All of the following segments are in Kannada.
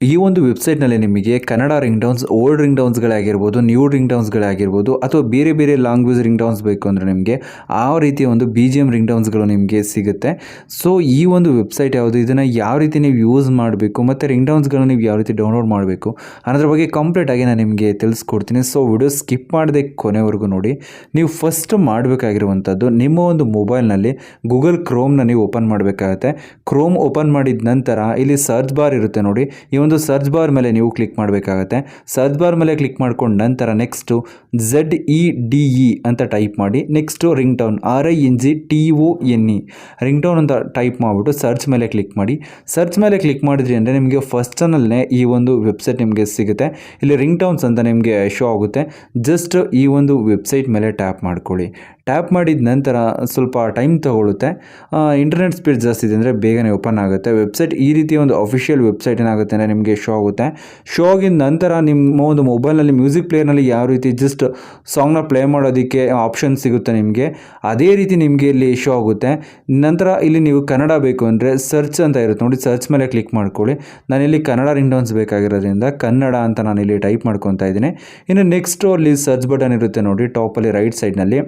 ಈ ಒಂದು ವೆಬ್ಸೈಟ್ನಲ್ಲಿ ನಿಮಗೆ ಕನ್ನಡ ರಿಂಗ್ ಡೌನ್ಸ್ ಓಲ್ಡ್ ರಿಂಗ್ ಡೌನ್ಸ್ಗಳಾಗಿರ್ಬೋದು ನ್ಯೂ ರಿಂಗ್ ಡೌನ್ಸ್ಗಳಾಗಿರ್ಬೋದು ಅಥವಾ ಬೇರೆ ಬೇರೆ ಲ್ಯಾಂಗ್ವೇಜ್ ರಿಂಗ್ ಡೌನ್ಸ್ ಬೇಕು ಅಂದರೆ ನಿಮಗೆ ಆ ರೀತಿಯ ಒಂದು ಬಿ ಜಿ ಎಂ ರಿಂಗ್ ಡೌನ್ಸ್ಗಳು ನಿಮಗೆ ಸಿಗುತ್ತೆ. ಸೊ, ಈ ಒಂದು ವೆಬ್ಸೈಟ್ ಯಾವುದು? ಇದನ್ನು ಯಾವ ರೀತಿ ನೀವು ಯೂಸ್ ಮಾಡಬೇಕು? ಮತ್ತು ರಿಂಗ್ ಡೌನ್ಸ್ಗಳನ್ನ ನೀವು ಯಾವ ರೀತಿ ಡೌನ್ಲೋಡ್ ಮಾಡಬೇಕು? ಅನ್ನೋದ್ರ ಬಗ್ಗೆ ಕಂಪ್ಲೀಟಾಗಿ ನಾನು ನಿಮಗೆ ತಿಳಿಸ್ಕೊಡ್ತೀನಿ. ಸೊ, ವಿಡಿಯೋ ಸ್ಕಿಪ್ ಮಾಡದೆ ಕೊನೆವರೆಗೂ ನೋಡಿ. ನೀವು ಫಸ್ಟ್ ಮಾಡಬೇಕಾಗಿರುವಂಥದ್ದು ನಿಮ್ಮ ಒಂದು ಮೊಬೈಲ್ನಲ್ಲಿ ಗೂಗಲ್ ಕ್ರೋಮ್ನ ನೀವು ಓಪನ್ ಮಾಡಬೇಕಾಗತ್ತೆ. ಕ್ರೋಮ್ ಓಪನ್ ಮಾಡಿದ ನಂತರ ಇಲ್ಲಿ ಸರ್ಚ್ ಬಾರ್ ಇರುತ್ತೆ ನೋಡಿ. ಈ ಒಂದು ಸರ್ಚ್ ಬಾರ್ ಮೇಲೆ ನೀವು ಕ್ಲಿಕ್ ಮಾಡಬೇಕಾಗತ್ತೆ. ಸರ್ಚ್ ಬಾರ್ ಮೇಲೆ ಕ್ಲಿಕ್ ಮಾಡ್ಕೊಂಡು ನಂತರ next Z E D E ಅಂತ ಟೈಪ್ ಮಾಡಿ next ringtone R I N G T O N E ringtone ಅಂತ ಟೈಪ್ ಮಾಡಿಬಿಟ್ಟು ಸರ್ಚ್ ಮೇಲೆ ಕ್ಲಿಕ್ ಮಾಡಿ. ಸರ್ಚ್ ಮೇಲೆ ಕ್ಲಿಕ್ ಮಾಡಿದ್ರಿ ಅಂದರೆ ನಿಮಗೆ ಫಸ್ಟನಲ್ಲೇ ಈ ಒಂದು ವೆಬ್ಸೈಟ್ ನಿಮಗೆ ಸಿಗುತ್ತೆ. ಇಲ್ಲಿ ರಿಂಗ್ ಟೌನ್ಸ್ ಅಂತ ನಿಮಗೆ ಶೋ ಆಗುತ್ತೆ. ಜಸ್ಟ್ ಈ ಒಂದು ವೆಬ್ಸೈಟ್ ಮೇಲೆ ಟ್ಯಾಪ್ ಮಾಡ್ಕೊಳ್ಳಿ. ಟ್ಯಾಪ್ ಮಾಡಿದ ನಂತರ ಸ್ವಲ್ಪ ಟೈಮ್ ತಗೊಳ್ಳುತ್ತೆ ಇಂಟರ್ನೆಟ್ ಸ್ಪೀಡ್ ಜಾಸ್ತಿ ಇದೆ ಅಂದರೆ ಬೇಗನೆ ಓಪನ್ ಆಗುತ್ತೆ. ವೆಬ್ಸೈಟ್ ಈ ರೀತಿ ಒಂದು ಅಫಿಷಿಯಲ್ ವೆಬ್ಸೈಟ್ ಏನಾಗುತ್ತೆ ಅಂದರೆ ನಿಮಗೆ ಶೋ ಆಗುತ್ತೆ. ಶೋ ಆಗಿದ ನಂತರ ನಿಮ್ಮ ಒಂದು ಮೊಬೈಲ್ನಲ್ಲಿ ಮ್ಯೂಸಿಕ್ ಪ್ಲೇಯರ್ನಲ್ಲಿ ಯಾವ ರೀತಿ ಜಸ್ಟ್ ಸಾಂಗ್ನ ಪ್ಲೇ ಮಾಡೋದಕ್ಕೆ ಆಪ್ಷನ್ ಸಿಗುತ್ತೆ ನಿಮಗೆ, ಅದೇ ರೀತಿ ನಿಮಗೆ ಇಲ್ಲಿ ಶೋ ಆಗುತ್ತೆ. ನಂತರ ಇಲ್ಲಿ ನೀವು ಕನ್ನಡ ಬೇಕು ಅಂದರೆ ಸರ್ಚ್ ಅಂತ ಇರುತ್ತೆ. ನೋಡಿ ಸರ್ಚ್ ಮೇಲೆ ಕ್ಲಿಕ್ ಮಾಡ್ಕೊಳ್ಳಿ. ನಾನಿಲ್ಲಿ ಕನ್ನಡ ರಿಂಗ್ಟೋನ್ಸ್ ಬೇಕಾಗಿರೋದ್ರಿಂದ ಕನ್ನಡ ಅಂತ ನಾನಿಲ್ಲಿ ಟೈಪ್ ಮಾಡ್ಕೊತಾ ಇದ್ದೀನಿ. ಇನ್ನು ನೆಕ್ಸ್ಟು ಅಲ್ಲಿ ಸರ್ಚ್ ಬಟನ್ ಇರುತ್ತೆ ನೋಡಿ ಟಾಪಲ್ಲಿ ರೈಟ್ ಸೈಡ್ನಲ್ಲಿ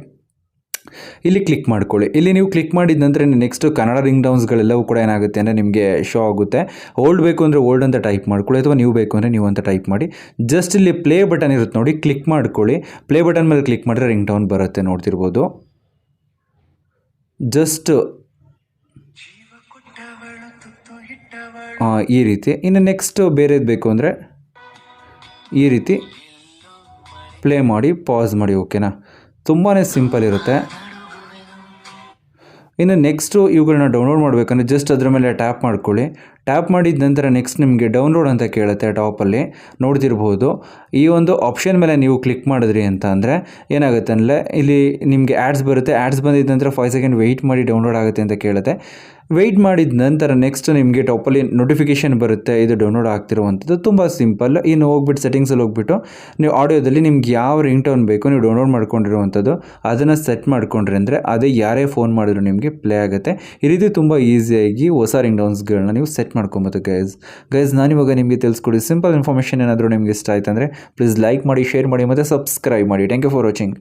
ಇಲ್ಲಿ ಕ್ಲಿಕ್ ಮಾಡ್ಕೊಳ್ಳಿ. ಇಲ್ಲಿ ನೀವು ಕ್ಲಿಕ್ ಮಾಡಿದ ನಂತರ ನೆಕ್ಸ್ಟ್ ಕನ್ನಡ ರಿಂಗ್ ಡೌನ್ಸ್ಗಳೆಲ್ಲವೂ ಕೂಡ ಏನಾಗುತ್ತೆ ಅಂದರೆ ನಿಮಗೆ ಶೋ ಆಗುತ್ತೆ. ಓಲ್ಡ್ ಬೇಕು ಅಂದರೆ ಓಲ್ಡ್ ಅಂತ ಟೈಪ್ ಮಾಡ್ಕೊಳ್ಳಿ ಅಥವಾ ನೀವು ಬೇಕು ಅಂದರೆ ನೀವು ಅಂತ ಟೈಪ್ ಮಾಡಿ. ಜಸ್ಟ್ ಇಲ್ಲಿ ಪ್ಲೇ ಬಟನ್ ಇರುತ್ತೆ ನೋಡಿ ಕ್ಲಿಕ್ ಮಾಡ್ಕೊಳ್ಳಿ. ಪ್ಲೇ ಬಟನ್ ಮೇಲೆ ಕ್ಲಿಕ್ ಮಾಡಿದ್ರೆ ರಿಂಗ್ ಡೌನ್ ಬರುತ್ತೆ ನೋಡ್ತಿರ್ಬೋದು. ಜಸ್ಟ್ ಈ ರೀತಿ. ಇನ್ನು ನೆಕ್ಸ್ಟ್ ಬೇರೆದು ಬೇಕು ಅಂದರೆ ಈ ರೀತಿ. ಪ್ಲೇ ಮಾಡಿ ಪಾಸ್ ಮಾಡಿ ಓಕೆನಾ ತುಂಬಾ ಸಿಂಪಲ್ ಇರುತ್ತೆ. ಇನ್ನು ನೆಕ್ಸ್ಟು ಇವುಗಳನ್ನ ಡೌನ್ಲೋಡ್ ಮಾಡಬೇಕಂದ್ರೆ ಜಸ್ಟ್ ಅದರ ಮೇಲೆ ಟ್ಯಾಪ್ ಮಾಡ್ಕೊಳ್ಳಿ. ಟ್ಯಾಪ್ ಮಾಡಿದ ನಂತರ ನೆಕ್ಸ್ಟ್ ನಿಮಗೆ ಡೌನ್ಲೋಡ್ ಅಂತ ಕೇಳುತ್ತೆ ಟಾಪಲ್ಲಿ ನೋಡ್ತಿರ್ಬೋದು. ಈ ಒಂದು ಆಪ್ಷನ್ ಮೇಲೆ ನೀವು ಕ್ಲಿಕ್ ಮಾಡಿದ್ರಿ ಅಂತ ಅಂದರೆ ಏನಾಗುತ್ತೆ ಅಂದರೆ ಇಲ್ಲಿ ನಿಮಗೆ ಆ್ಯಡ್ಸ್ ಬರುತ್ತೆ. ಆ್ಯಡ್ಸ್ ಬಂದಿದ್ದ ನಂತರ ಫೈವ್ ಸೆಕೆಂಡ್ ವೆಯ್ಟ್ ಮಾಡಿ ಡೌನ್ಲೋಡ್ ಆಗುತ್ತೆ ಅಂತ ಕೇಳುತ್ತೆ. ವೆಯ್ಟ್ ಮಾಡಿದ ನಂತರ ನೆಕ್ಸ್ಟ್ ನಿಮಗೆ ಟಾಪಲ್ಲಿ ನೋಟಿಫಿಕೇಷನ್ ಬರುತ್ತೆ, ಇದು ಡೌನ್ಲೋಡ್ ಆಗ್ತಿರುವಂಥದ್ದು. ತುಂಬ ಸಿಂಪಲ್ ಇನ್ನು ಹೋಗ್ಬಿಟ್ಟು ಸೆಟ್ಟಿಂಗ್ಸಲ್ಲಿ ಹೋಗ್ಬಿಟ್ಟು ನೀವು ಆಡಿಯೋದಲ್ಲಿ ನಿಮ್ಗೆ ಯಾವ ರಿಂಗ್ ಟೋನ್ ಬೇಕು ನೀವು ಡೌನ್ಲೋಡ್ ಮಾಡ್ಕೊಂಡಿರುವಂಥದ್ದು, ಅದನ್ನು ಸೆಟ್ ಮಾಡ್ಕೊಂಡ್ರಿ ಅಂದರೆ ಅದೇ ಯಾರೇ ಫೋನ್ ಮಾಡಿದ್ರು ನಿಮಗೆ ಪ್ಲೇ ಆಗುತ್ತೆ. ಈ ರೀತಿ ತುಂಬ ಈಸಿಯಾಗಿ ಹೊಸ ರಿಂಗ್ ಟೋನ್ಸ್ಗಳನ್ನ ನೀವು ಸೆಟ್ ಮಾಡ್ಕೊಬೋದು ಗೈಸ್ ಗೈಸ್ ನಾನಿವಾಗ ನಿಮಗೆ ತಿಳಿಸ್ಕೊಡಿ ಸಿಂಪಲ್ ಇನ್ಫಾರ್ಮೇಷನ್ ಏನಾದರೂ ನಿಮಗೆ ಇಷ್ಟ ಆಯ್ತು ಅಂದರೆ ಪ್ಲೀಸ್ ಲೈಕ್ ಮಾಡಿ ಶೇರ್ ಮಾಡಿ, ಮತ್ತು ಸಬ್ಸ್ಕ್ರೈಬ್ ಮಾಡಿ. Thank you for watching